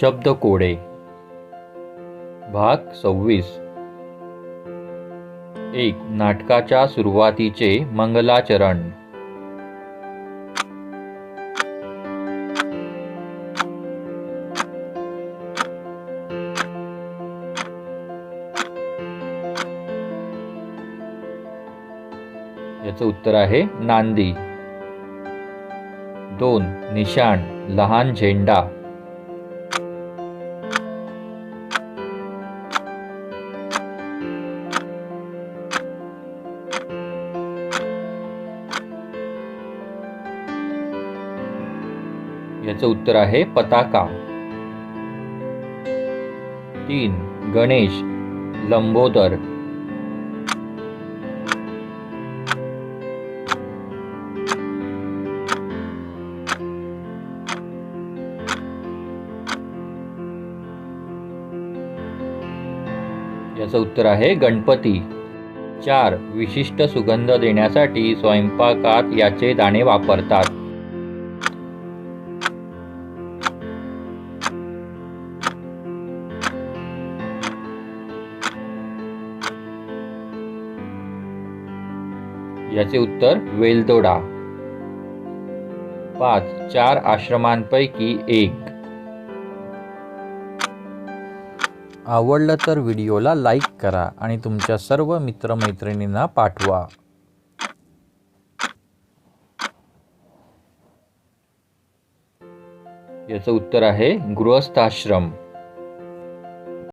शब्द कोडे. भाग सव्वीस. एक नाटकाच्या सुरुवातीचे मंगलाचरण. याचं उत्तर आहे नांदी. दोन निशाण लहान झेंडा. याचं उत्तर आहे पताका. तीन गणेश लंबोदर. याचं उत्तर आहे गणपती. चार विशिष्ट सुगंध देण्यासाठी स्वयंपाकात याचे दाणे वापरतात. याचे उत्तर वेलदोडा. पाच चार आश्रमांपैकी एक. आवडलं तर व्हिडिओला लाईक करा आणि तुमच्या सर्व मित्रमैत्रिणींना पाठवा. याचं उत्तर आहे गृहस्थाश्रम.